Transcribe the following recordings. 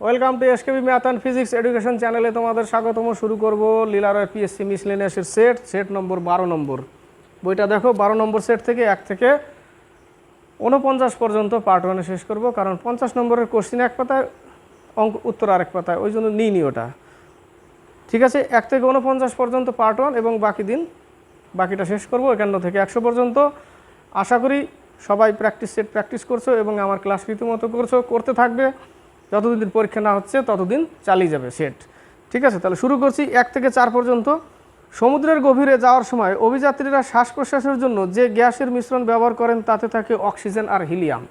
Welcome to SKB math and physics education চ্যানেলে তোমাদের স্বাগতম। শুরু করব লীলারয় পিএসসি মিসলেনিয়াসের সেট সেট নম্বর বারো নম্বর বইটা দেখো, বারো নম্বর সেট থেকে এক থেকে উনপঞ্চাশ পর্যন্ত পার্ট ওয়ানে শেষ করব, কারণ পঞ্চাশ নম্বরের কোশ্চিন এক পাতায়, অঙ্ক, উত্তর আরেক পাতায়, ওই জন্য নিইনি ওটা। ঠিক আছে, এক থেকে উনপঞ্চাশ পর্যন্ত পার্ট ওয়ান এবং বাকি দিন, বাকিটা শেষ করব, একান্ন থেকে একশো পর্যন্ত। আশা করি সবাই প্র্যাকটিস সেট প্র্যাকটিস করছ এবং আমার ক্লাস রীতিমতো করছ, করতে থাকবে। যতদিন পরীক্ষা না হচ্ছে, ততদিন চালিয়ে যাবে সেট। ঠিক আছে? তাহলে শুরু করছি এক থেকে চার পর্যন্ত। সমুদ্রের গভীরে যাওয়ার সময় অভিযাত্রীরা শ্বাস প্রশ্বাসের জন্য যে গ্যাসের মিশ্রণ ব্যবহার করেন, তাতে থাকে অক্সিজেন আর হিলিয়াম।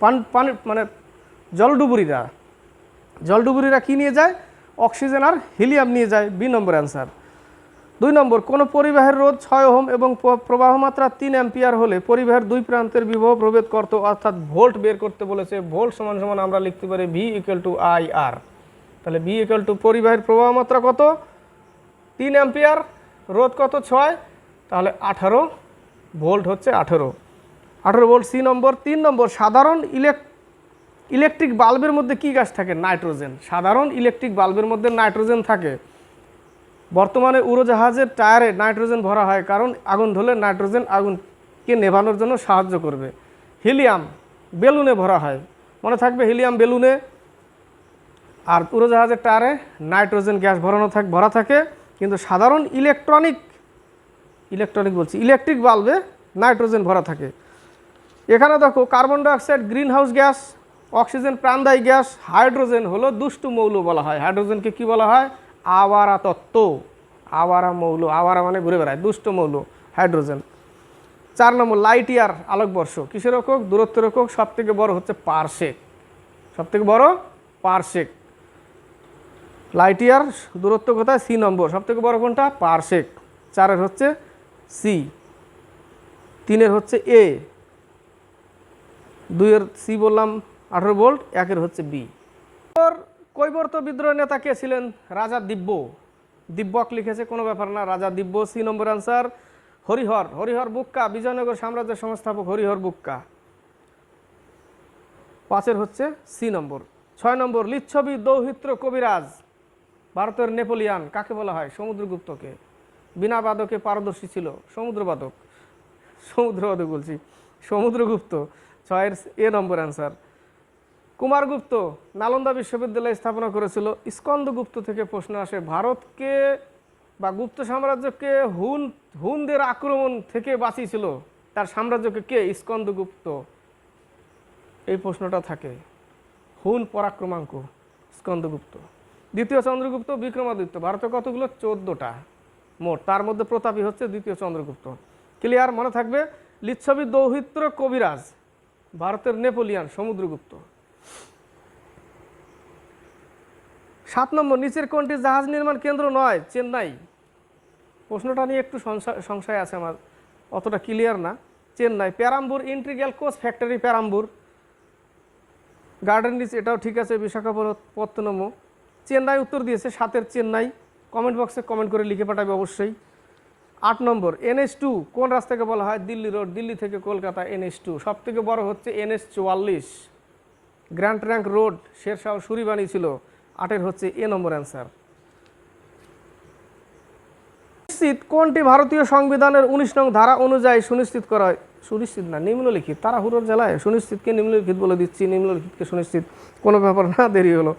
পান, পানি মানে জলডুবুরিরা। জলডুবুরিরা কী নিয়ে যায়? অক্সিজেন আর হিলিয়াম নিয়ে যায়। B number answer. দুই নম্বর, কোনো পরিবাহের রোধ ছয় ওহম এবং প্রবাহ মাত্রা তিন অ্যাম্পিয়ার হলে পরিবাহের দুই প্রান্তের বিভব প্রভেদ করত, অর্থাৎ ভোল্ট বের করতে বলেছে, ভোল্ট সমান সমান আমরা লিখতে পারি V equal to I R তাহলে ভি ইকুয়াল টু পরিবাহের প্রবাহ মাত্রা কত? তিন অ্যাম্পিয়ার, রোধ কত ছয়? তাহলে আঠারো, ভোল্ট হচ্ছে আঠেরো। আঠেরো ভোল্ট, সি নম্বর। তিন নম্বর, সাধারণ ইলেক ইলেকট্রিক বাল্বের মধ্যে কী গ্যাস থাকে? নাইট্রোজেন। সাধারণ ইলেকট্রিক বাল্বের মধ্যে নাইট্রোজেন থাকে। বর্তমানে উড়োজাহাজের টায়ারে নাইট্রোজেন ভরা হয়, কারণ আগুন ধরলে নাইট্রোজেন আগুনকে নেভানোর জন্য সাহায্য করবে। হিলিয়াম বেলুনে ভরা হয়। মনে থাকবে হিলিয়াম বেলুনে। আর উড়োজাহাজের টায়ারে নাইট্রোজেন গ্যাস ভরানো থাক ভরা থাকে, কিন্তু সাধারণ ইলেকট্রনিক ইলেকট্রনিক বলছি, ইলেকট্রিক বাল্বে নাইট্রোজেন ভরা থাকে। এখানে দেখো, carbon dioxide green house gas, oxygen প্রাণদায়ী গ্যাস, হাইড্রোজেন হলো দুষ্টু মৌল বলা হয়। হাইড্রোজেনকে কি বলা হয়? আওয়ারা তত্ত্ব। আওয়ারা মৌল, আওয়ারা মানে ঘুরে বেড়ায়, দুষ্ট মৌল, হাইড্রোজেন। চার নম্বর, লাইট ইয়ার, আলোকবর্ষ। কিসের একক? দূরত্বের একক সব থেকে বড় হচ্ছে পারসেক সব থেকে বড়? পারসেক লাইট ইয়ার, দূরত্ব কোথায়? C number. সব থেকে বড় কোনটা? পারসেক চারের হচ্ছে সি। তিনের হচ্ছে এ। দুইয়ের সি বললাম আঠেরো ভোল্ট, একের হচ্ছে বি। কৈবর্ত বিদ্রোহ নেতা কে ছিলেন? রাজা দিব্য। দিব্যক লিখেছে, কোনো ব্যাপার না। রাজা দিব্য C number answer Harihar. Harihar Bukka, Vijayanagar সাম্রাজ্যের সংস্থাপক হরিহর বুক্কা। পাঁচের হচ্ছে সি নম্বর ছয় নম্বর লিচ্ছবি দৌহিত্র কবিরাজ, ভারতের নেপোলিয়ান, কাকে বলা হয়? সমুদ্রগুপ্তকে। বিনা বাদকে পারদর্শী ছিল, সমুদ্রবাদক। সমুদ্রবাদক বলছি। সমুদ্রগুপ্ত। ছয়ের A number answer Kumaragupta Nalanda বিশ্ববিদ্যালয় স্থাপনা করেছিল। স্কন্দগুপ্ত থেকে প্রশ্ন আসে, ভারতকে বা গুপ্ত সাম্রাজ্যকে হুন, হুনদের আক্রমণ থেকে বাঁচিয়েছিল, তার সাম্রাজ্যকে কে? স্কন্দগুপ্ত এই প্রশ্নটা থাকে, হুন পরাক্রমাঙ্ক স্কন্দগুপ্ত দ্বিতীয় চন্দ্রগুপ্ত, বিক্রমাদিত্য। ভারতে কতগুলো? চোদ্দোটা, মোট। তার মধ্যে প্রতাপী হচ্ছে দ্বিতীয় চন্দ্রগুপ্ত। ক্লিয়ার মনে থাকবে? লিচ্ছবি দৌহিত্র কবিরাজ, ভারতের নেপোলিয়ান সমুদ্রগুপ্ত। সাত নম্বর, নিচের কোনটি জাহাজ নির্মাণ কেন্দ্র নয়, চেন্নাই। প্রশ্নটা নিয়ে একটু সংশয়- আছে আমার। অতটা ক্লিয়ার না। Chennai, Perambur integral coach factory Perambur. Garden reach এটাও ঠিক আছে, বিশাখাপত্তনম। চেন্নাই উত্তর দিয়েছে, সাতের চেন্নাই। কমেন্ট বক্সে কমেন্ট করে লিখে পাঠাবে অবশ্যই। আট নম্বর এনএস টু কোন রাস্তাকে বলা হয়? দিল্লি রোড দিল্লি থেকে কলকাতা এনএস টু সব থেকে বড় হচ্ছে এনএস চুয়াল্লিশ। গ্র্যান্ড র্যাঙ্ক রোড শেরশাহ সুরিবানি ছিল। আটের হচ্ছে এ নম্বর অ্যান্সার। নিশ্চিত কোনটি ভারতীয় সংবিধানের উনিশ নং ধারা অনুযায়ী সুনিশ্চিত করা সুনিশ্চিত না, নিম্নলিখিত। তাড়াহুড়োর জেলায় সুনিশ্চিতকে নিম্নলিখিত বলে দিচ্ছি, নিম্নলিখিতকে সুনিশ্চিত কোনো ব্যাপার না, দেরি হলো।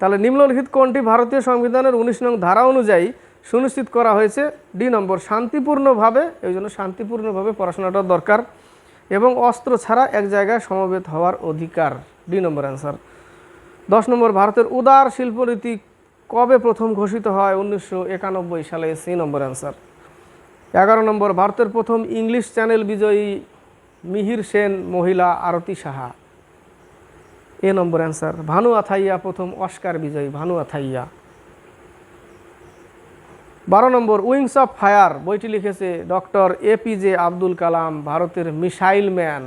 তাহলে নিম্নলিখিত কোনটি ভারতীয় সংবিধানের উনিশ নং ধারা অনুযায়ী সুনিশ্চিত করা হয়েছে? ডি নম্বর, শান্তিপূর্ণভাবে, এই জন্য শান্তিপূর্ণভাবে পড়াশোনাটা দরকার এবং অস্ত্র ছাড়া এক জায়গায় সমবেত হওয়ার অধিকার। D number answer. দশ নম্বর, ভারতের উদার শিল্পনীতি কবে প্রথম ঘোষিত হয়? উনিশশো একানব্বই সালে সি নম্বর অ্যান্সার। এগারো নম্বর, ভারতের প্রথম ইংলিশ চ্যানেল বিজয়ী মিহির সেন, মহিলা Arati Saha. A number answer. Bhanu Athaiya প্রথম অস্কার বিজয়ী, ভানু আথাইয়া। বারো নম্বর, উইংস অফ ফায়ার, বইটি লিখেছে ডক্টর এপিজে আব্দুল কালাম, ভারতের মিসাইল ম্যান,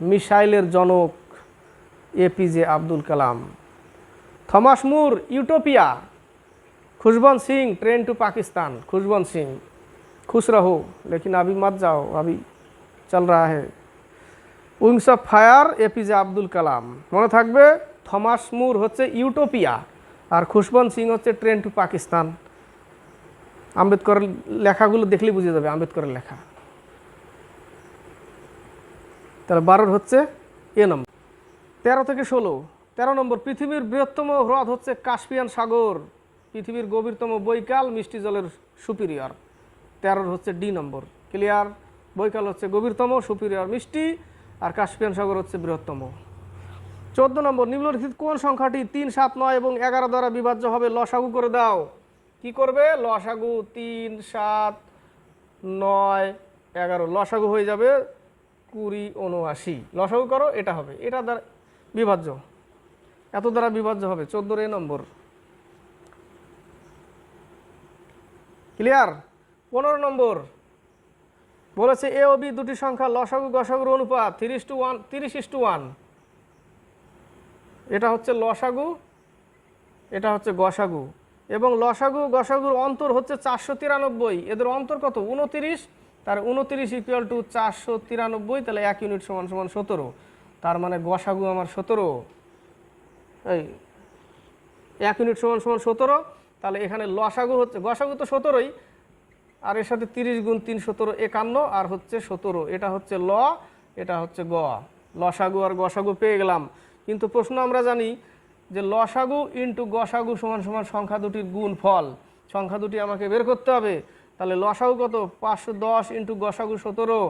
মিসাইলের জনক APJ Abdul Kalam Thomas More Utopia Khushwant Singh train to Pakistan Khushwant Singh खुश रहो लेकिन अभी मत जाओ अभी चल रहा है wings of fire APJ Abdul Kalam মনে থাকবে থমাস মুর হচ্ছে ইউটোপিয়া আর খুশবন্ত সিং হচ্ছে ট্রেন টু পাকিস্তান আম্বেদকরের লেখাগুলো দেখলেই বুঝে যাবে আম্বেদকরের লেখা তাহলে বারোর হচ্ছে এ নম্বর তেরো থেকে ষোলো। তেরো নম্বর, পৃথিবীর বৃহত্তম হ্রদ হচ্ছে কাস্পিয়ান সাগর। পৃথিবীর গভীরতম বৈকাল মিষ্টি জলের সুপিরিয়র। তেরোর হচ্ছে ডি নম্বর, ক্লিয়ার? বৈকাল হচ্ছে গভীরতম, সুপিরিয়র, মিষ্টি, আর কাস্পিয়ান সাগর হচ্ছে বৃহত্তম। চোদ্দ নম্বর, নিম্নলিখিত কোন সংখ্যাটি তিন, সাত, নয় এবং এগারো দ্বারা বিভাজ্য হবে লসাগু করে দাও। কি করবে? লসাগু তিন, সাত, নয়, এগারো। লসাগু হয়ে যাবে কুড়ি উনআশি লসাগু করো, এটা হবে। এটা দ্বারা বিভাজ্য। এত দ্বারা বিভাজ্য হবে, চোদ্দোর এ নম্বর। ক্লিয়ার পনেরো নম্বর। বলেছে এ ও বি দুটি সংখ্যা লসাগু, গসাগুর অনুপাত, তিরিশ টু ওয়ান, তিরিশ ইস টু ওয়ান। এটা হচ্ছে লসাগু, এটা হচ্ছে গসাগু। এবং লসাগু, গসাগুর অন্তর হচ্ছে চারশো তিরানব্বই। এদের অন্তর কত? উনতিরিশ তার উনতিরিশ ইকুয়াল টু চারশো তিরানব্বই, তাহলে এক ইউনিট সমান সমান সতেরো। তার মানে গসাগু আমার সতেরো। এই, এক ইউনিট সমান সমান সতেরো, তাহলে এখানে লসাগু হচ্ছে, গসাগু তো সতেরোই, আর এর সাথে তিরিশ গুণ তিন সতেরো একান্ন, আর হচ্ছে সতেরো। এটা হচ্ছে ল, এটা হচ্ছে গ। লসাগু আর গসাগু পেয়ে গেলাম। কিন্তু প্রশ্ন আমরা জানি যে লসাগু ইন্টু গসাগু সমান সমান সংখ্যা দুটির গুণ ফল সংখ্যা দুটি আমাকে বের করতে হবে। তাহলে লসাগু কত? পাঁচশো দশ ইন্টু গসাগু সতেরো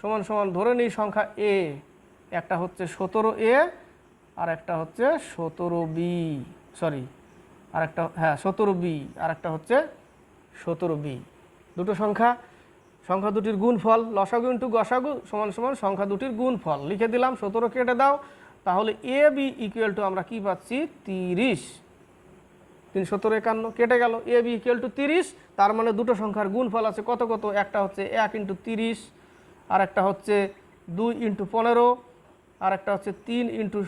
সমান সমান ধরে নিই সংখ্যা এ। একটা হচ্ছে সতেরো এ, আর একটা হচ্ছে সতেরো বি সরি আর একটা হ্যাঁ সতেরো বি, আর একটা হচ্ছে সতেরো বি। দুটো সংখ্যা সংখ্যা দুটির গুণফল, লসাগু ইন্টু গসাগু সমান সমান সংখ্যা দুটির গুণফল। লিখে দিলাম, সতেরো কেটে দাও, তাহলে এ বি ইকুয়াল টু আমরা কি পাচ্ছি? তিরিশ। তিন সতেরো একান্ন, কেটে গেল, এ বি ইকুয়াল টু তিরিশ, তার মানে দুটো সংখ্যার গুণফল আছে কত কত? একটা হচ্ছে এক ইন্টু তিরিশ, আর একটা হচ্ছে দুই ইন্টু পনেরো আর একটা হচ্ছে তিন ইন্টু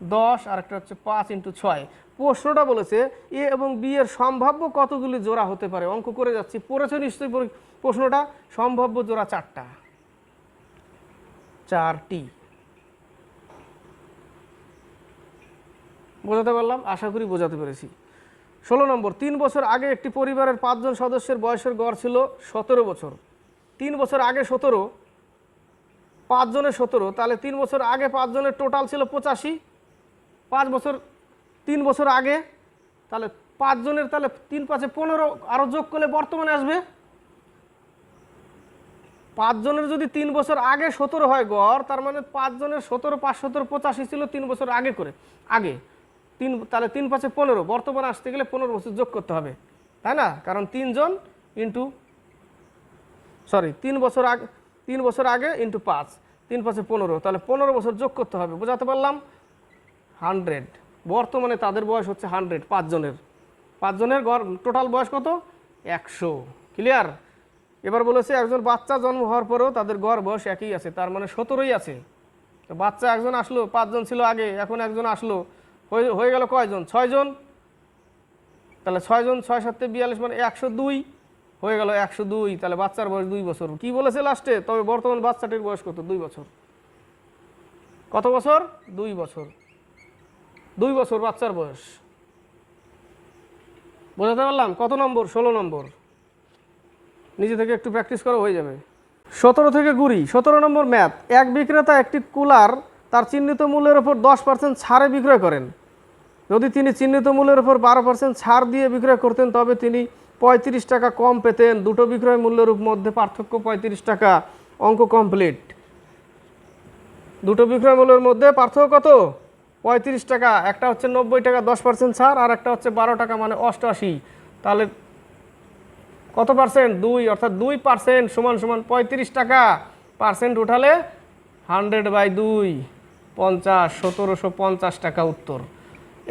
দশ আর একটা হচ্ছে পাঁচ ইন্টু ছয়। প্রশ্নটা বলেছে, এ এবং বি এর সম্ভাব্য কতগুলি জোড়া হতে পারে? অঙ্ক করে যাচ্ছি। পড়েছে নিশ্চয়ই প্রশ্নটা? সম্ভাব্য জোড়া চারটা। চারটি। বোঝাতে পারলাম? আশা করি বোঝাতে পেরেছি। ষোলো নম্বর, তিন বছর আগে একটি পরিবারের পাঁচজন সদস্যের বয়সের গড় ছিল সতেরো বছর। তিন বছর আগে সতেরো পাঁচজনের সতেরো, তাহলে তিন বছর আগে পাঁচজনের টোটাল ছিল পঁচাশি, পাঁচ বছর, তিন বছর আগে, তাহলে পাঁচজনের তাহলে তিন পাঁচে পনেরো আরও যোগ করলে বর্তমানে আসবে। পাঁচজনের যদি তিন বছর আগে সতেরো হয় গড়, তার মানে পাঁচজনের সতেরো, পাঁচ সতেরো, পঁচাশি ছিল তিন বছর আগে করে, আগে। তিন, তাহলে তিন পাঁচে পনেরো, বর্তমানে আসতে গেলে পনেরো বছর যোগ করতে হবে, তাই না? কারণ তিনজন ইন্টু সরি তিন বছর আগে তিন বছর আগে ইন্টু পাঁচ, তিন পাঁচে পনেরো। তাহলে পনেরো বছর যোগ করতে হবে, বোঝাতে পারলাম? হান্ড্রেড। বর্তমানে তাদের বয়স হচ্ছে হান্ড্রেড পাঁচজনের পাঁচজনের গড় টোটাল বয়স কত? একশো। ক্লিয়ার এবার বলেছে একজন বাচ্চা জন্ম হওয়ার পরেও তাদের গড় বয়স একই আছে, তার মানে সতেরোই আছে। তো বাচ্চা একজন আসলো, পাঁচজন ছিল আগে, এখন একজন আসলো। হয়ে গেল কয়জন? ছয়জন? তাহলে ছয়জন, ছয় সাতে বিয়াল্লিশ মানে একশো দুই। হয়ে গেল একশো দুই, তাহলে বাচ্চার বয়স দুই বছর। কি বলেছে লাস্টে? তবে বর্তমান বাচ্চাটির বয়স কত? দুই বছর। কত বছর? দুই বছর। দুই বছর বাচ্চার বয়স। বোঝাতে পারলাম? কত নম্বর? ষোলো নম্বর। নিজে থেকে একটু প্র্যাকটিস করা, হয়ে যাবে। সতেরো থেকে কুড়ি। সতেরো নম্বর ম্যাথ এক বিক্রেতা একটি কুলার, তার চিহ্নিত মূল্যের ওপর দশ পার্সেন্ট ছাড়ে বিক্রয় করেন। যদি তিনি চিহ্নিত মূল্যের ওপর বারো পার্সেন্ট ছাড় দিয়ে বিক্রয় করতেন, তবে তিনি পঁয়ত্রিশ টাকা কম পেতেন। দুটো বিক্রয় মূল্যের মধ্যে পার্থক্য পঁয়ত্রিশ টাকা, অঙ্ক কমপ্লিট দুটো বিক্রয় মূল্যের মধ্যে পার্থক্য কত? পঁয়ত্রিশ টাকা, একটা হচ্ছে নব্বই টাকা, দশ পার্সেন্ট ছাড়, আর একটা হচ্ছে বারো টাকা মানে অষ্টআশি। তাহলে কত পার্সেন্ট দুই, অর্থাৎ দুই পার্সেন্ট সমান সমান পঁয়ত্রিশ টাকা। পার্সেন্ট উঠালে হান্ড্রেড বাই দুই, পঞ্চাশ, সতেরোশো পঞ্চাশ টাকা উত্তর।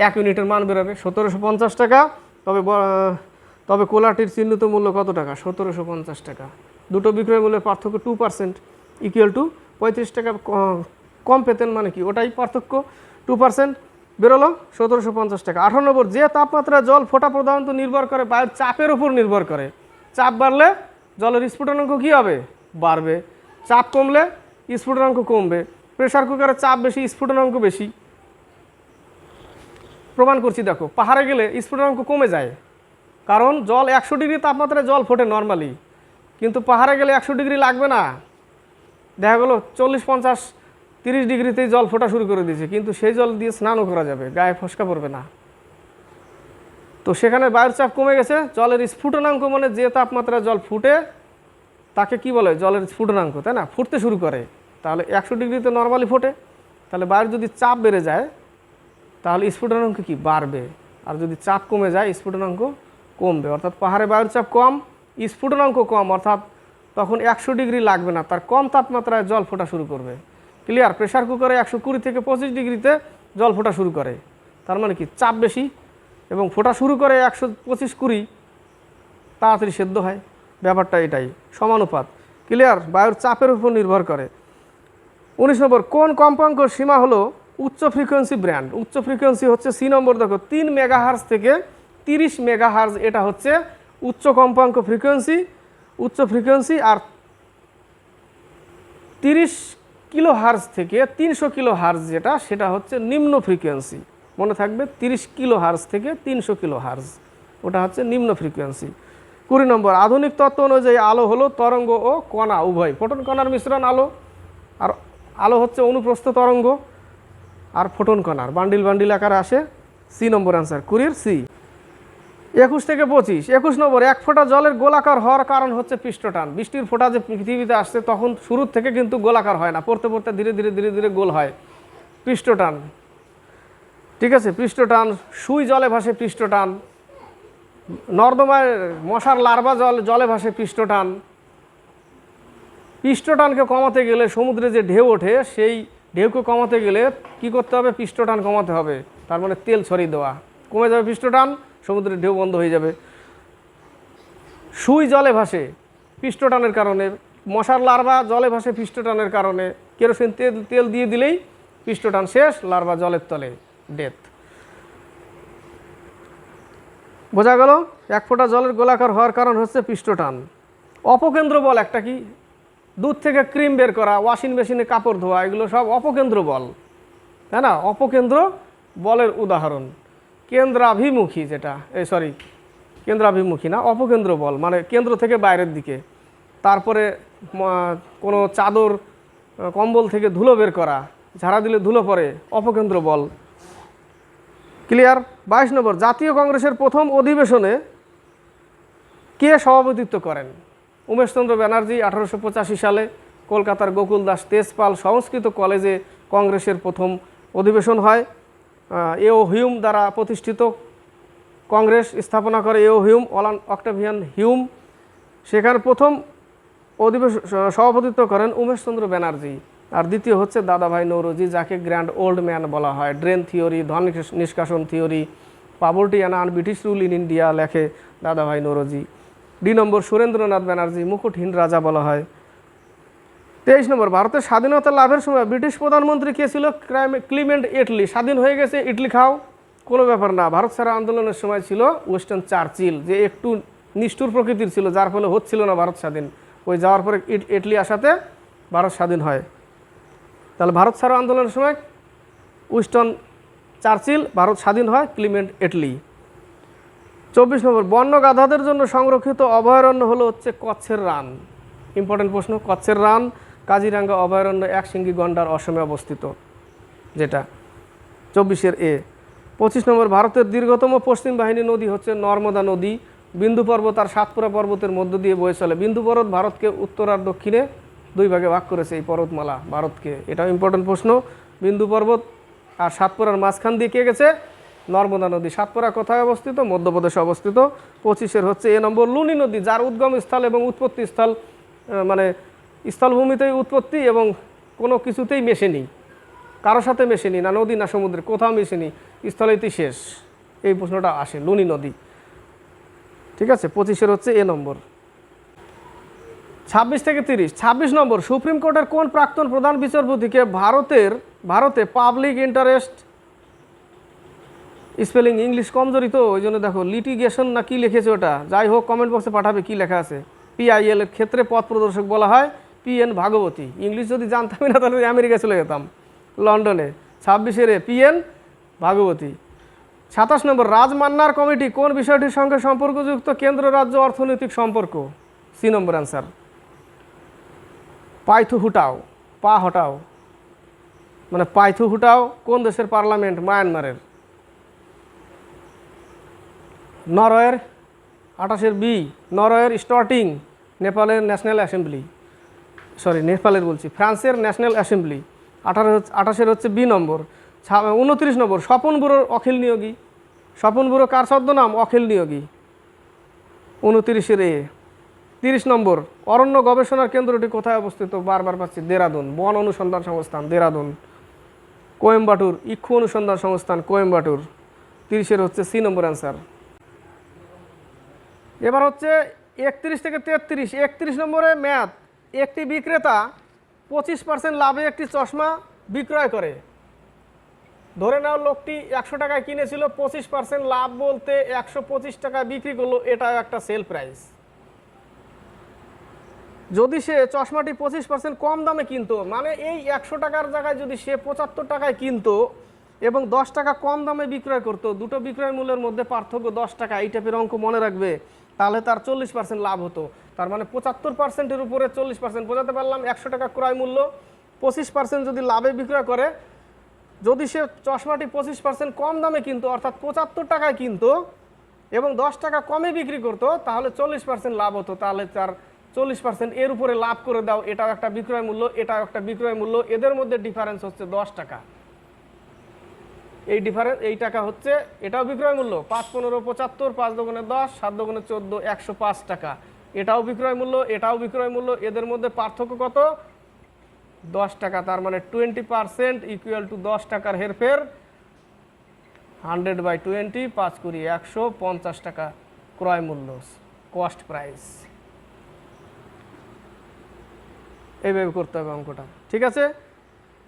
এক ইউনিটের মান বেরোবে সতেরোশো পঞ্চাশ টাকা। তবে তবে কোলাটির চিহ্নিত মূল্য কত টাকা? সতেরোশো পঞ্চাশ টাকা। দুটো বিক্রয় মূল্যের পার্থক্য টু পার্সেন্ট ইকুয়াল টু পঁয়ত্রিশ টাকা কম পেতেন মানে কি? ওটাই পার্থক্য। টু পার্সেন্ট বেরোলো সতেরোশো পঞ্চাশ টাকা। আঠারো নম্বর, যে তাপমাত্রা জল ফোটা প্রধানত নির্ভর করে, বায়ুর চাপের উপর নির্ভর করে। চাপ বাড়লে জলের স্ফুটনাঙ্ক কী হবে? বাড়বে। চাপ কমলে স্ফুটনাঙ্ক কমবে। প্রেশার কুকারের চাপ বেশি, স্ফুটনাঙ্ক বেশি। প্রমাণ করছি, দেখো। পাহাড়ে গেলে স্ফুটনাঙ্ক কমে যায়। কারণ জল একশো ডিগ্রি তাপমাত্রায় জল ফোটে নর্মালি কিন্তু পাহাড়ে গেলে একশো ডিগ্রি লাগবে না। দেখা গেলো চল্লিশ, পঞ্চাশ, তিরিশ ডিগ্রিতেই জল ফোটা শুরু করে দিয়েছে। কিন্তু সেই জল দিয়ে স্নানও করা যাবে, গায়ে ফসকা পড়বে না। তো সেখানে বায়ুর চাপ কমে গেছে, জলের স্ফুটনাঙ্ক মানে যে তাপমাত্রায় জল ফুটে, তাকে কি বলে? জলের স্ফুটনাঙ্ক, তাই না? ফুটতে শুরু করে। তাহলে একশো ডিগ্রিতে নর্মালি ফোটে। তাহলে বায়ুর যদি চাপ বেড়ে যায়, তাহলে স্ফুটনাঙ্ক কি? বাড়বে। আর যদি চাপ কমে যায়, স্ফুটনাঙ্ক কমবে। অর্থাৎ পাহাড়ে বায়ুর চাপ কম, স্ফুটনাঙ্ক কম, অর্থাৎ তখন একশো ডিগ্রি লাগবে না, তার কম তাপমাত্রায় জল ফোটা শুরু করবে। ক্লিয়ার প্রেশার কুকারে একশো কুড়ি থেকে পঁচিশ ডিগ্রিতে জল ফোটা শুরু করে। তার মানে কি? চাপ বেশি এবং ফোটা শুরু করে একশো পঁচিশ কুড়ি, তাড়াতাড়ি সেদ্ধ হয়। ব্যাপারটা এটাই, সমানুপাত। ক্লিয়ার বায়ুর চাপের উপর নির্ভর করে। উনিশ নম্বর, কোন কম্পাঙ্ক সীমা হলো উচ্চ ফ্রিকোয়েন্সি ব্র্যান্ড উচ্চ ফ্রিকোয়েন্সি হচ্ছে সি নম্বর, দেখো, তিন মেগাহার্স থেকে তিরিশ মেগাহার্জ, এটা হচ্ছে উচ্চ কম্পাঙ্ক ফ্রিকোয়েন্সি উচ্চ ফ্রিকোয়েন্সি আর তিরিশ কিলো হার্জ থেকে তিনশো কিলো হার্জ যেটা, সেটা হচ্ছে নিম্ন ফ্রিকোয়েন্সি মনে থাকবে তিরিশ কিলো হার্জ থেকে তিনশো কিলো হার্জ ওটা হচ্ছে নিম্ন ফ্রিকোয়েন্সি কুড়ি নম্বর, আধুনিক তত্ত্ব অনুযায়ী আলো হলো তরঙ্গ ও কণা উভয়। ফোটন কণার মিশ্রণ আলো, আর আলো হচ্ছে অনুপ্রস্থ তরঙ্গ আর ফোটন কণার। বান্ডিল বান্ডিল আকারে আসে। সি নম্বর অ্যান্সার কুড়ির সি। একুশ থেকে পঁচিশ। একুশ নম্বর, এক ফোঁটা জলের গোলাকার হওয়ার কারণ হচ্ছে পৃষ্ঠটান। বৃষ্টির ফোঁটা যে পৃথিবীতে আসছে, তখন শুরুর থেকে কিন্তু গোলাকার হয় না, পড়তে পড়তে ধীরে ধীরে ধীরে ধীরে গোল হয়। পৃষ্ঠটান। ঠিক আছে? পৃষ্ঠটান, সুই জলে ভাসে পৃষ্ঠটান, নর্দমায় মশার লার্ভা জল, জলে ভাসে পৃষ্ঠটান। পৃষ্ঠটানকে কমাতে গেলে সমুদ্রে যে ঢেউ ওঠে, সেই ঢেউকে কমাতে গেলে কি করতে হবে? পৃষ্ঠটান কমাতে হবে। তার মানে তেল ছড়িয়ে দেওয়া। কমে যাবে পৃষ্ঠটান সমুদ্রের ঢেউ বন্ধ হয়ে যাবে। সুই জলে ভাসে পৃষ্ঠটানের কারণে, মশার লার্ভা জলে ভাসে পৃষ্ঠটানের কারণে। কেরোসিন তেল তেল দিয়ে দিলেই পৃষ্ঠটান শেষ, লার্ভা জলের তলে ডেথ। বোঝা গেল, এক ফোঁটা জলের গোলাকার হওয়ার কারণ হচ্ছে পৃষ্ঠটান অপকেন্দ্র বল একটা কি? দুধ থেকে ক্রিম বের করা, ওয়াশিং মেশিনে কাপড় ধোয়া, এগুলো সব অপকেন্দ্র বল। তাই না? অপকেন্দ্র বলের উদাহরণ। কেন্দ্রাভিমুখী যেটা, এই সরি কেন্দ্রাভিমুখী না, অপকেন্দ্র বল মানে কেন্দ্র থেকে বাইরের দিকে। তারপরে কোনো চাদর কম্বল থেকে ধুলো বের করা, ঝাড়া দিলে ধুলো পড়ে, অপকেন্দ্র বল। ক্লিয়ার বাইশ নম্বর, জাতীয় কংগ্রেসের প্রথম অধিবেশনে কে সভাপতিত্ব করেন? উমেশচন্দ্র ব্যানার্জি আঠারোশো পঁচাশি সালে, কলকাতার গোকুল দাস তেজপাল সংস্কৃত কলেজে কংগ্রেসের প্রথম অধিবেশন হয়। এও হিউম দ্বারা প্রতিষ্ঠিত। কংগ্রেস স্থাপনা করে এও হিউম, অলান অক্টাভিয়ান হিউম। সেখানে প্রথম অধিবেশন সভাপতিত্ব করেন উমেশচন্দ্র ব্যানার্জি। আর দ্বিতীয় হচ্ছে দাদাভাই নৌরজি, যাকে গ্র্যান্ড ওল্ড ম্যান বলা হয়। ড্রেন থিওরি, ধন নিষ্কাশন theory poverty and British rule in India লেখে দাদাভাই নৌরজি। ডি নম্বর সুরেন্দ্রনাথ ব্যানার্জি মুকুটহীন রাজা বলা হয়। তেইশ নম্বর, ভারতের স্বাধীনতা লাভের সময় ব্রিটিশ প্রধানমন্ত্রী কে ছিল? Clement Attlee. স্বাধীন হয়ে গেছে, ইটলি খাও। কোনো ব্যাপার না, ভারত ছাড়া আন্দোলনের সময় ছিল ওয়েস্টার্ন চার্চিল, যে একটু নিষ্ঠুর প্রকৃতির ছিল, যার ফলে হচ্ছিল না ভারত স্বাধীন। ওই যাওয়ার পরে ইট- ইটলি আসাতে ভারত স্বাধীন হয়। তাহলে ভারত ছাড়া আন্দোলনের সময় উইস্টন চার্চিল, ভারত স্বাধীন হয়, ক্লিমেন্ট ইটলি। চব্বিশ নম্বর, বন্য গাধাদের জন্য সংরক্ষিত অভয়ারণ্য হলো হচ্ছে কচ্ছের রান। ইম্পর্টেন্ট প্রশ্ন, কচ্ছের রান কাজিরাঙ্গা অভয়ারণ্য একশিঙ্গি গন্ডার অসমে অবস্থিত, যেটা চব্বিশের এ। পঁচিশ নম্বর, ভারতের দীর্ঘতম পশ্চিম বাহিনী নদী হচ্ছে নর্মদা নদী। বিন্দু পর্বত আর সাতপুরা পর্বতের মধ্য দিয়ে বয়ে চলে। বিন্দু পর্বত ভারতকে উত্তর আর দক্ষিণে দুই ভাগে ভাগ করেছে এই পর্বতমালা ভারতকে। এটাও ইম্পর্টেন্ট প্রশ্ন। বিন্দু পর্বত আর সাতপুরার মাঝখান দিয়ে কে গেছে? নর্মদা নদী। সাতপুরা কোথায় অবস্থিত? মধ্যপ্রদেশে অবস্থিত। পঁচিশের হচ্ছে এ নম্বর, লুনি নদী, যার উদ্গম স্থল এবং উৎপত্তি স্থল মানে স্থলভূমিতেই উৎপত্তি এবং কোনো কিছুতেই মেশেনি। কারোর সাথে মেশেনি না নদী, না সমুদ্রে, কোথাও মেশেনি। স্থলেতেই শেষ। এই প্রশ্নটা আসে লুনি নদী। ঠিক আছে, পঁচিশের হচ্ছে এ নম্বর। ছাব্বিশ থেকে তিরিশ। ছাব্বিশ নম্বর, সুপ্রিম কোর্টের কোন প্রাক্তন প্রধান বিচারপতিকে ভারতের, ভারতে পাবলিক ইন্টারেস্ট স্পেলিং ইংলিশ কমজোরি তো ওই জন্য দেখো লিটিগেশন না কি লিখেছে ওটা? যাই হোক কমেন্ট বক্সে পাঠাবে কি লেখা আছে। পিআইএল এর ক্ষেত্রে পথ প্রদর্শক বলা হয়। পি এন ভাগবতী। ইংলিশ যদি জানতামই না, তাহলে আমেরিকা চলে যেতাম। লন্ডনে। ছাব্বিশের পি এন ভাগবতী। সাতাশ নম্বর, রাজমান্নার কমিটি কোন বিষয়টির সঙ্গে সম্পর্কযুক্ত কেন্দ্র, রাজ্য, অর্থনৈতিক সম্পর্ক? C number answer. পাইথু হুটাও। পা হটাও। মানে পাইথু হুটাও কোন দেশের পার্লামেন্ট? মায়ানমারের। নরওয়ের। আঠাশের বি, নরওয়ের স্টার্টিং, নেপালের ন্যাশনাল অ্যাসেম্বলি। সরি, নেপালের বলছি। ফ্রান্সের ন্যাশনাল অ্যাসেম্বলি, আঠারো আঠাশের হচ্ছে বি নম্বর উনত্রিশ নম্বর, স্বপন বুড়োর অখিল নিয়োগী। স্বপন বুড়ো কার ছদ্মনাম? অখিল নিয়োগী। উনত্রিশের এ, তিরিশ নম্বর, অরণ্য গবেষণার কেন্দ্রটি কোথায় অবস্থিত? বারবার পাচ্ছি, দেরাদুন। বন অনুসন্ধান সংস্থান, দেরাদুন। কোয়েম্বাটুর, ইক্ষু অনুসন্ধান সংস্থান, কোয়েম্বাটুর। তিরিশের হচ্ছে সি নম্বর অ্যান্সার। এবার হচ্ছে একত্রিশ থেকে তেত্রিশ, একত্রিশ নম্বরে ম্যাথ। একটি বিক্রেতা পঁচিশ পার্সেন্ট লাভে একটি চশমা বিক্রয় করে। ধরে নাও লোকটি একশো টাকায় কিনেছিল, পঁচিশ পার্সেন্ট লাভ বলতে একশো পঁচিশ টাকায় বিক্রি করল, এটাও একটা সেল প্রাইস যদি সে চশমাটি পঁচিশ পার্সেন্ট কম দামে কিনতো মানে এই একশো টাকার জায়গায় যদি সে পঁচাত্তর টাকায় কিনতো এবং দশ টাকা কম দামে বিক্রয় করতো, দুটো বিক্রয় মূল্যের মধ্যে পার্থক্য দশ টাকা, এই টাইপের অঙ্ক মনে রাখবে। তাহলে তার চল্লিশ পার্সেন্ট লাভ হতো। তার মানে পঁচাত্তর পার্সেন্টের উপরে চল্লিশ পার্সেন্ট বোঝাতে পারলাম, একশো টাকা ক্রয় মূল্য। পঁচিশ পার্সেন্ট যদি লাভে বিক্রয় করে, যদি সে চশমাটি পঁচিশ পার্সেন্ট কম দামে কিনতো, অর্থাৎ পঁচাত্তর টাকায় কিনতো এবং দশ টাকা কমে বিক্রি করতো, তাহলে চল্লিশ পার্সেন্ট লাভ হতো। তাহলে তার চল্লিশ পার্সেন্ট এর উপরে লাভ করে দাও, এটাও একটা বিক্রয় মূল্য, এটাও একটা বিক্রয় মূল্য। এদের মধ্যে ডিফারেন্স হচ্ছে দশ টাকা। এই ডিফারেন্স এই টাকা হচ্ছে, এটাও বিক্রয় মূল্য, পাঁচ পনেরো পঁচাত্তর, পাঁচ দোকানে দশ, সাত দোকানে চোদ্দ, একশো পাঁচ টাকা। এটাও বিক্রয় মূল্য, এটাও বিক্রয় মূল্য, এদের মধ্যে পার্থক্য কত? দশ টাকা, তার মানে টোয়েন্টি পার্সেন্ট ইকুয়াল টু দশ টাকার হেরফের হান্ড্রেড বাই টোয়েন্টি পাঁচ কুড়ি, একশো পঞ্চাশ টাকা ক্রয় মূল্য কস্ট প্রাইস এইভাবে করতে হবে অঙ্কটা, ঠিক আছে?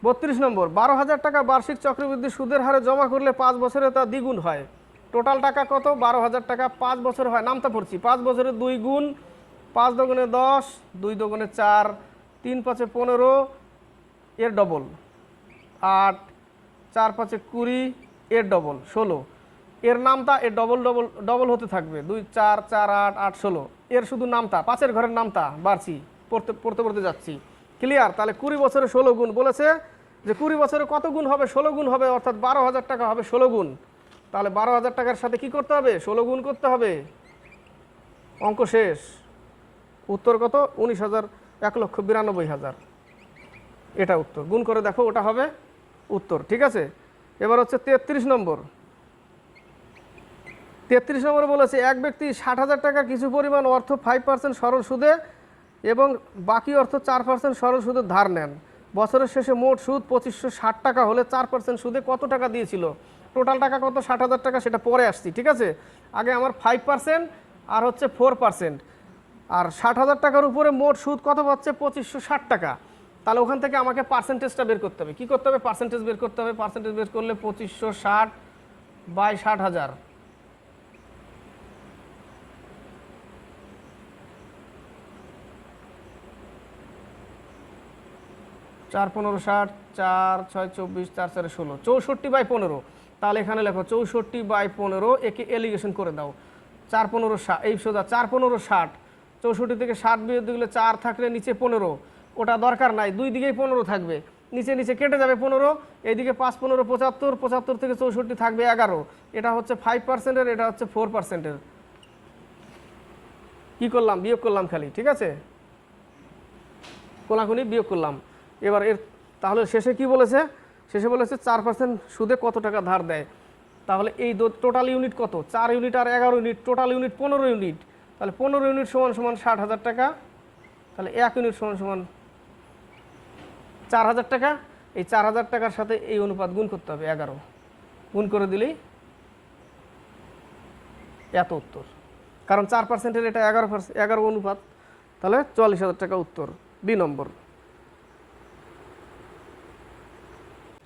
বত্রিশ নম্বর, বারো হাজার টাকা বার্ষিক চক্রবৃদ্ধি সুদের হারে জমা করলে পাঁচ বছরে তা দ্বিগুণ হয়। টোটাল টাকা কত? বারো হাজার টাকা পাঁচ বছর হয়। নামতা পড়ছি। পাঁচ বছরে দুই গুণ, পাঁচ দোকানে দশ, দুই দোকানে চার, তিন পাঁচে পনেরো, এর ডবল। আট, চার পাঁচে কুড়ি, এর ডবল। ষোলো। এর নামতা এর ডবল ডবল ডবল হতে থাকবে। দুই, চার চার, আট আট, ষোলো। এর শুধু নামতা পাঁচের ঘরের নামতা বাড়ছি, পড়তে পড়তে পড়তে যাচ্ছি। ক্লিয়ার? তাহলে কুড়ি বছরে ষোলো গুণ বলেছে যে কুড়ি বছরে কত গুণ হবে? ষোলো গুণ হবে, অর্থাৎ বারো হাজার টাকা হবে ষোলো গুণ। তাহলে বারো হাজার টাকার সাথে কি করতে হবে? ষোলো গুণ করতে হবে। অঙ্ক শেষ। উত্তর কত? উনিশ হাজার এক লক্ষ বিরানব্বই হাজার। এটা উত্তর। গুণ করে দেখো, ওটা হবে উত্তর, ঠিক আছে? এবার হচ্ছে তেত্রিশ নম্বর। তেত্রিশ নম্বরে বলেছে, এক ব্যক্তি ষাট হাজার টাকার কিছু পরিমাণ অর্থ ফাইভ পার্সেন্ট সরল সুদে এবং বাকি অর্থ চার পার্সেন্ট সরল সুদের ধার নেন। বছরের শেষে মোট সুদ পঁচিশশো ষাট টাকা হলে চার পার্সেন্ট সুদে কত টাকা দিয়েছিল? টোটাল টাকা কত? ষাট হাজার টাকা, সেটা পরে আসছি, ঠিক আছে? আগে আমার ফাইভ পার্সেন্ট আর হচ্ছে ফোর পার্সেন্ট আর ষাট হাজার টাকার উপরে মোট সুদ কত পাচ্ছে? পঁচিশশো ষাট টাকা। তাহলে ওখান থেকে আমাকে পার্সেন্টেজটা বের করতে হবে। কী করতে হবে? পার্সেন্টেজ বের করতে হবে। পার্সেন্টেজ বের করলে পঁচিশশো ষাট বাই ষাট হাজার। চার পনেরো ষাট, চার ছয় চব্বিশ, চার চারে ষোলো, চৌষট্টি বাই পনেরো। তাহলে এখানে লেখো চৌষট্টি বাই পনেরো, একে এলিগেশন করে দাও। চার পনেরো ষাট, এই সোজা চার পনেরো ষাট। চৌষট্টি থেকে ষাট বিয়োগ দিলে চার থাকলে নিচে পনেরো। ওটা দরকার নাই, দুই দিকেই পনেরো থাকবে। নিচে নিচে কেটে যাবে পনেরো, এইদিকে পাঁচ পনেরো পঁচাত্তর পঁচাত্তর থেকে চৌষট্টি থাকবে এগারো। এটা হচ্ছে ফাইভ পার্সেন্টের এটা হচ্ছে ফোর পার্সেন্টের কী করলাম? বিয়োগ করলাম খালি, ঠিক আছে? কোনাকুনি বিয়োগ করলাম। এবার এর তাহলে শেষে কি বলেছে? শেষে বলেছে চার পার্সেন্ট সুদে কত টাকা ধার দেয়? তাহলে এই টোটাল ইউনিট কত? চার ইউনিট আর এগারো ইউনিট টোটাল ইউনিট পনেরো ইউনিট তাহলে পনেরো ইউনিট সমান সমান ষাট হাজার টাকা। তাহলে এক ইউনিট সমান সমান চার হাজার টাকা। এই চার হাজার টাকার সাথে এই অনুপাত গুণ করতে হবে এগারো। গুণ করে দিলেই এত উত্তর। কারণ চার পার্সেন্টের এটা এগারো পার্সেন্ট এগারো অনুপাত। তাহলে চুয়াল্লিশ হাজার টাকা উত্তর। B number.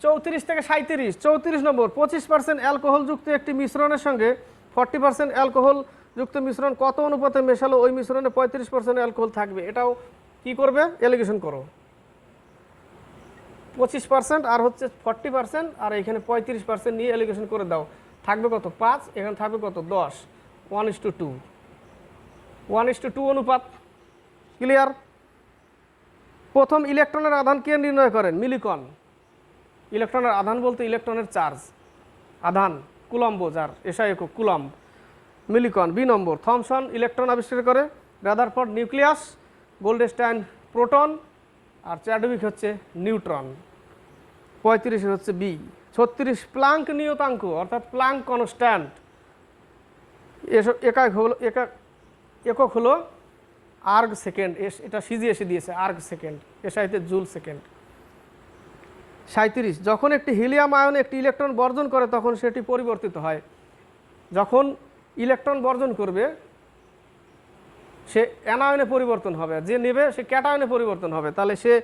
চৌত্রিশ থেকে সাঁত্রিশ চৌত্রিশ নম্বর, পঁচিশ পার্সেন্ট অ্যালকোহলযুক্ত একটি মিশ্রণের সঙ্গে ফর্টি পার্সেন্ট অ্যালকোহল যুক্ত মিশ্রণ কত অনুপাতে মেশালো? ওই মিশ্রণে পঁয়ত্রিশ পার্সেন্ট অ্যালকোহল থাকবে। এটাও কি করবে? এলিগেশন করো। পঁচিশ পার্সেন্ট আর হচ্ছে ফর্টি পার্সেন্ট আর এখানে পঁয়ত্রিশ পার্সেন্ট নিয়ে এলিগেশন করে দাও। থাকবে কত? পাঁচ, এখানে থাকবে কত? দশ। One is two two one is two two অনুপাত। ক্লিয়ার প্রথম ইলেকট্রনের আধান কে নির্ণয় করেন? মিলিকন। ইলেকট্রনের আধান বলতে ইলেকট্রনের চার্জ। আধান, কুলম্ব যার এসা একক, coulomb. Millikan, B number, Thomson electron আবিষ্কার করে। Rutherford, nucleus Goldstein proton. আর চ্যাডউইক হচ্ছে নিউট্রন। পঁয়ত্রিশের হচ্ছে বি। ছত্রিশ প্লাঙ্ক নিয়তাঙ্ক, অর্থাৎ প্লাঙ্ক কনস্ট্যান্ট। এসব একক হলো, একক একক হলো আর্গ সেকেন্ড। এস, এটা সিজি এসে দিয়েছে, আর্গ সেকেন্ড, এসআইতে জুল সেকেন্ড। সাঁত্রিশ যখন একটি হিলিয়াম আয়নে একটি ইলেকট্রন বর্জন করে, তখন সেটি পরিবর্তিত হয়। যখন ইলেকট্রন বর্জন করবে, সে অ্যানায়নে পরিবর্তন হবে। যে নেবে, সে ক্যাটায়নে পরিবর্তন হবে। তাহলে সে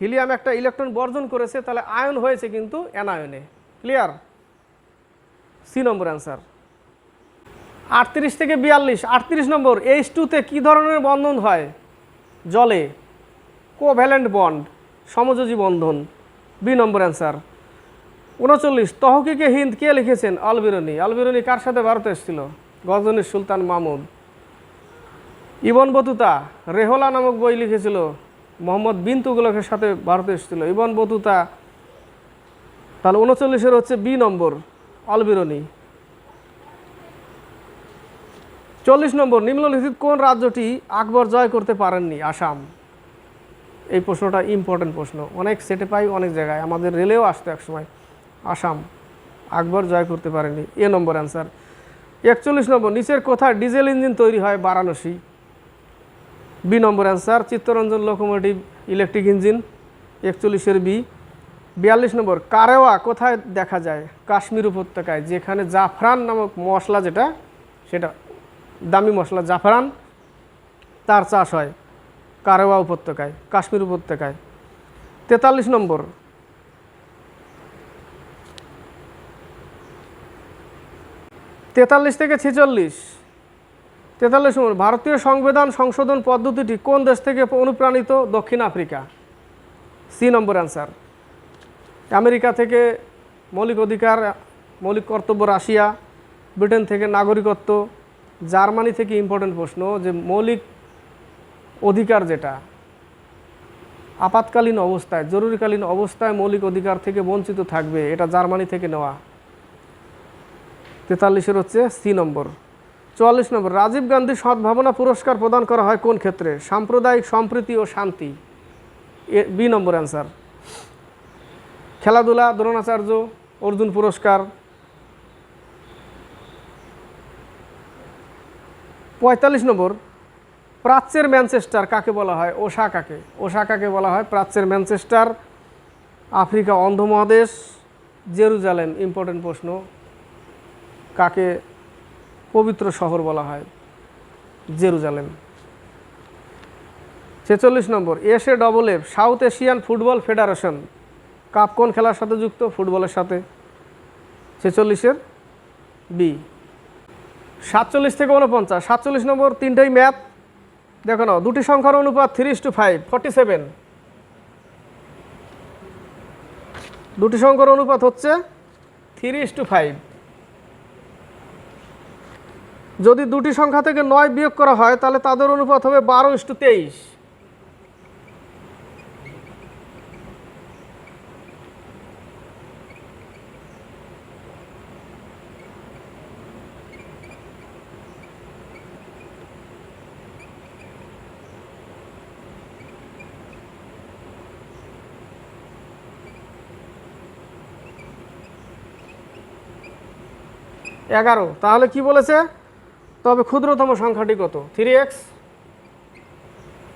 হিলিয়াম একটা ইলেকট্রন বর্জন করেছে, তাহলে আয়ন হয়েছে কিন্তু অ্যানায়নে ক্লিয়ার? C number answer. আটত্রিশ থেকে বিয়াল্লিশ, আটত্রিশ নম্বর এইচ টুতে কী ধরনের বন্ধন হয়? জলে। কোভ্যালেন্ট বন্ড, সমযোজী বন্ধন। B number answer. উনচল্লিশ, তহকিকে হিন্দ কে লিখেছেন আলবিরনি? আলবিরনি কার সাথে ভারতে এসেছিল? গজনীর সুলতান মাহমুদ ইবন বতুতা, রেহলা নামক বই লিখেছিল। মোহাম্মদ বিন তুগলকের সাথে ভারতে এসেছিল। ইবন বতুতা, তাহলে উনচল্লিশের হচ্ছে বি নম্বর, আলবিরনি। চল্লিশ নম্বর, নিম্নলিখিত কোন রাজ্যটি আকবর জয় করতে পারেননি? আসাম। এই প্রশ্নটা ইম্পর্টেন্ট প্রশ্ন। অনেক সেটে পাই, অনেক জায়গায়। আমাদের রেলেও আসতো একসময়। আসাম। আকবর জয় করতে পারেনি এ নম্বর অ্যান্সার একচল্লিশ নম্বর, নিচের কোথায় ডিজেল ইঞ্জিন তৈরি হয়? Varanasi. B number answer Chittaranjan locomotive electric engine একচল্লিশের B. বিয়াল্লিশ নম্বর, কারেওয়া কোথায় দেখা যায়? কাশ্মীর উপত্যকায়, যেখানে জাফরান নামক মশলা যেটা, সেটা, দামি মশলা জাফরান, তার চাষ হয়। কারেওয়া উপত্যকায়, কাশ্মীর উপত্যকায়। তেতাল্লিশ নম্বর। তেতাল্লিশ থেকে ছেচল্লিশ। তেতাল্লিশ নম্বর, ভারতীয় সংবিধান সংশোধন পদ্ধতিটি কোন দেশ থেকে অনুপ্রাণিত? দক্ষিণ Africa. C number answer. America থেকে মৌলিক অধিকার, মৌলিক কর্তব্য রাশিয়া, ব্রিটেন থেকে নাগরিকত্ব, জার্মানি থেকে ইম্পর্টেন্ট প্রশ্ন যে মৌলিক অধিকার যেটা। আপাতকালীন অবস্থায়, জরুরিকালীন অবস্থায় মৌলিক অধিকার থেকে বঞ্চিত থাকবে, এটা জার্মানি থেকে নেওয়া। তেতাল্লিশের হচ্ছে সি নম্বর। চুয়াল্লিশ নম্বর, রাজীব গান্ধী সদ্ভাবনা পুরস্কার প্রদান করা হয় কোন ক্ষেত্রে? সাম্প্রদায়িক সম্প্রীতি ও শান্তি। A, B number answer. খেলাধুলা, দ্রোণাচার্য, অর্জুন পুরস্কার। পঁয়তাল্লিশ নম্বর প্রাচ্যের ম্যানচেস্টার কাকে বলা হয়? ওসাকাকে। ওসাকাকে বলা হয় প্রাচ্যের ম্যানচেস্টার, আফ্রিকা অন্ধ মহাদেশ জেরুজালেম। ইম্পর্টেন্ট প্রশ্ন, কাকে পবিত্র শহর বলা হয়? জেরুজালেম। ছেচল্লিশ number SA double F South Asian football federation cup কোন খেলার সাথে যুক্ত? ফুটবলের সাথে। ছেচল্লিশের বি। সাতচল্লিশ থেকে উনপঞ্চাশ সাতচল্লিশ নম্বর, তিনটাই ম্যাথ দেখো না দুটি সংখ্যার অনুপাত three two five forty seven দুটি সংখ্যার অনুপাত হচ্ছে থ্রি টু ফাইভ যদি দুটি সংখ্যা থেকে নয় বিয়োগ করা হয়, তাহলে তাদের অনুপাত হবে বারো ইস টু তেইশ। এগারো। তাহলে কি বলেছে? তবে ক্ষুদ্রতম সংখ্যাটি কত? থ্রি এক্স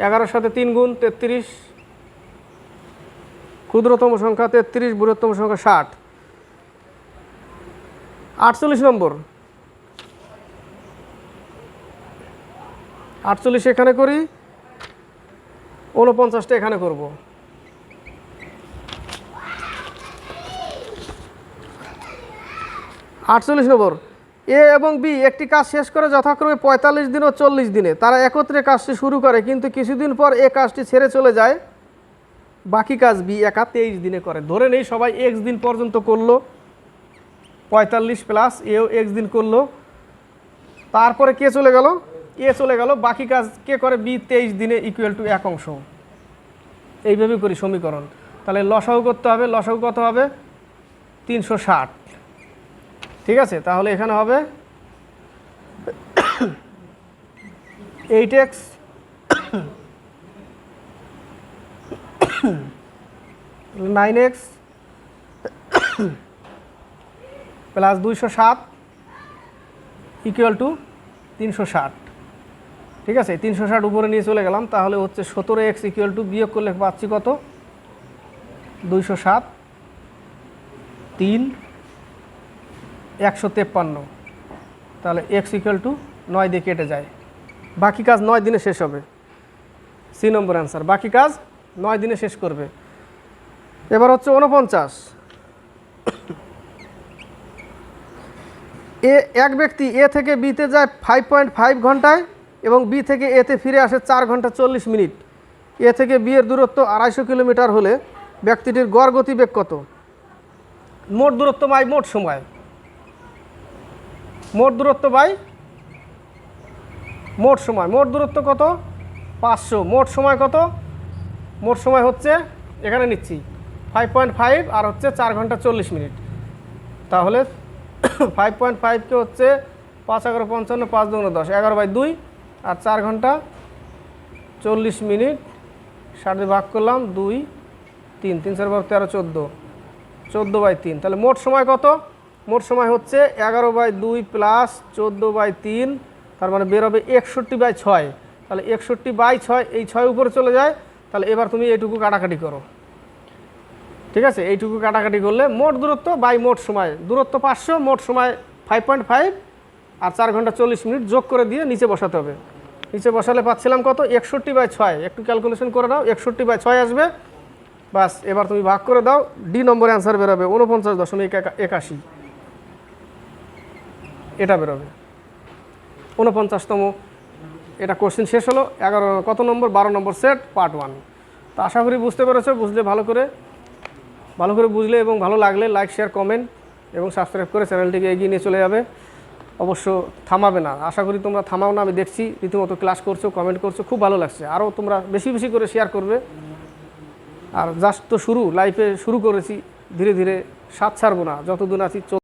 এগারোর সাথে তিন গুণ তেত্রিশ। ক্ষুদ্রতম সংখ্যা তেত্রিশ, বৃহত্তম সংখ্যা ষাট। আটচল্লিশ নম্বর। আটচল্লিশ এখানে করি উনপঞ্চাশটা এখানে করব। আটচল্লিশ নম্বর। এ এবং বি একটি কাজ শেষ করে যথাক্রমে পঁয়তাল্লিশ দিন ও চল্লিশ দিনে। তারা একত্রে কাজটি শুরু করে, কিন্তু কিছুদিন পর এ কাজটি ছেড়ে চলে যায়। বাকি কাজ বি একা তেইশ দিনে করে। ধরে নেই, সবাই এক্স দিন পর্যন্ত করল। পঁয়তাল্লিশ প্লাস, এও এক্স দিন করল। তারপরে কে চলে গেল? এ চলে গেল। বাকি কাজ কে করে? বি তেইশ দিনে ইকুয়াল টু এক অংশ। এইভাবে করি সমীকরণ। তাহলে লসাগু করতে হবে। লসাগু কত হবে? তিনশো ষাট। ঠিক আছে? তাহলে এখানে হবে eight X nine X plus দুইশো সাত ইকুয়াল টু তিনশো ষাট। ঠিক আছে? তিনশো ষাট উপরে নিয়ে চলে গেলাম, তাহলে হচ্ছে সতেরো এক্স ইকুয়াল টু বিয়োগ করলে পাচ্ছি কত? দুইশো সাত, তিন একশো তেপ্পান্ন। তাহলে এক্স ইকুয়াল টু নয় দিয়ে কেটে যায়। বাকি কাজ নয় দিনে শেষ হবে। সি নম্বর অ্যান্সার বাকি কাজ নয় দিনে শেষ করবে। এবার হচ্ছে উনপঞ্চাশ এ, এক ব্যক্তি এ থেকে বিতে যায় ফাইভ পয়েন্ট ফাইভ ঘন্টায় এবং বি থেকে এতে ফিরে আসে চার ঘণ্টা চল্লিশ মিনিট। এ থেকে বি এর দূরত্ব আড়াইশো কিলোমিটার হলে ব্যক্তিটির গড় গতিবেগ কত? মোট দূরত্ব বাই মোট সময়। মোট দূরত্ব বাই মোট সময়। মোট দূরত্ব কত? পাঁচশো। মোট সময় কত? মোট সময় হচ্ছে, এখানে নিচ্ছি ফাইভ পয়েন্ট ফাইভ আর হচ্ছে চার ঘণ্টা চল্লিশ মিনিট। তাহলে ফাইভ পয়েন্ট ফাইভকে হচ্ছে পাঁচ এগারো পঞ্চান্ন, পাঁচ দুগুণ দশ, এগারো বাই দুই আর চার ঘণ্টা চল্লিশ মিনিট। দিয়ে ভাগ করলাম, দুই, তিন তিন চার বারো তেরো, চোদ্দ। চোদ্দ বাই তিন। তাহলে মোট সময় কত? মোট সময় হচ্ছে এগারো বাই দুই প্লাস চোদ্দ বাই তিন, তার মানে বেরোবে একষট্টি বাই ছয়। তাহলে একষট্টি বাই ছয়, এই ছয় উপরে চলে যায়, তাহলে এবার তুমি এইটুকু কাটাকাটি করো। ঠিক আছে? এইটুকু কাটাকাটি করলে মোট দূরত্ব বাই মোট সময়। দূরত্ব পাঁচশো, মোট সময় ফাইভ পয়েন্ট ফাইভ আর চার ঘণ্টা চল্লিশ মিনিট যোগ করে দিয়ে নিচে বসাতে হবে। নিচে বসালে পাচ্ছিলাম কত? একষট্টি বাই ছয়। একটু ক্যালকুলেশন করে দাও একষট্টি বাই ছয় আসবে। বাস, এবার তুমি ভাগ করে দাও। ডি নম্বর অ্যান্সার বেরোবে উনপঞ্চাশ দশমিক একা- একাশি। এটা বেরোবে। উনপঞ্চাশতম এটা কোশ্চেন শেষ হলো। এগারো কত নম্বর? বারো নম্বর সেট পার্ট ওয়ান তো আশা করি বুঝতে পেরেছ, বুঝলে ভালো করে। ভালো করে বুঝলে এবং ভালো লাগলে লাইক শেয়ার কমেন্ট এবং সাবস্ক্রাইব করে চ্যানেলটিকে এগিয়ে নিয়ে চলে যাবে। অবশ্য থামাবে না। আশা করি তোমরা থামাও না, আমি দেখছি, রীতিমতো ক্লাস করছ কমেন্ট করছ, খুব ভালো লাগছে। আরও তোমরা বেশি বেশি করে শেয়ার করবে। আর জাস্ট তো শুরু লাইফে শুরু করেছি, ধীরে ধীরে সাথ ছাড়বো না। যতদিন আছি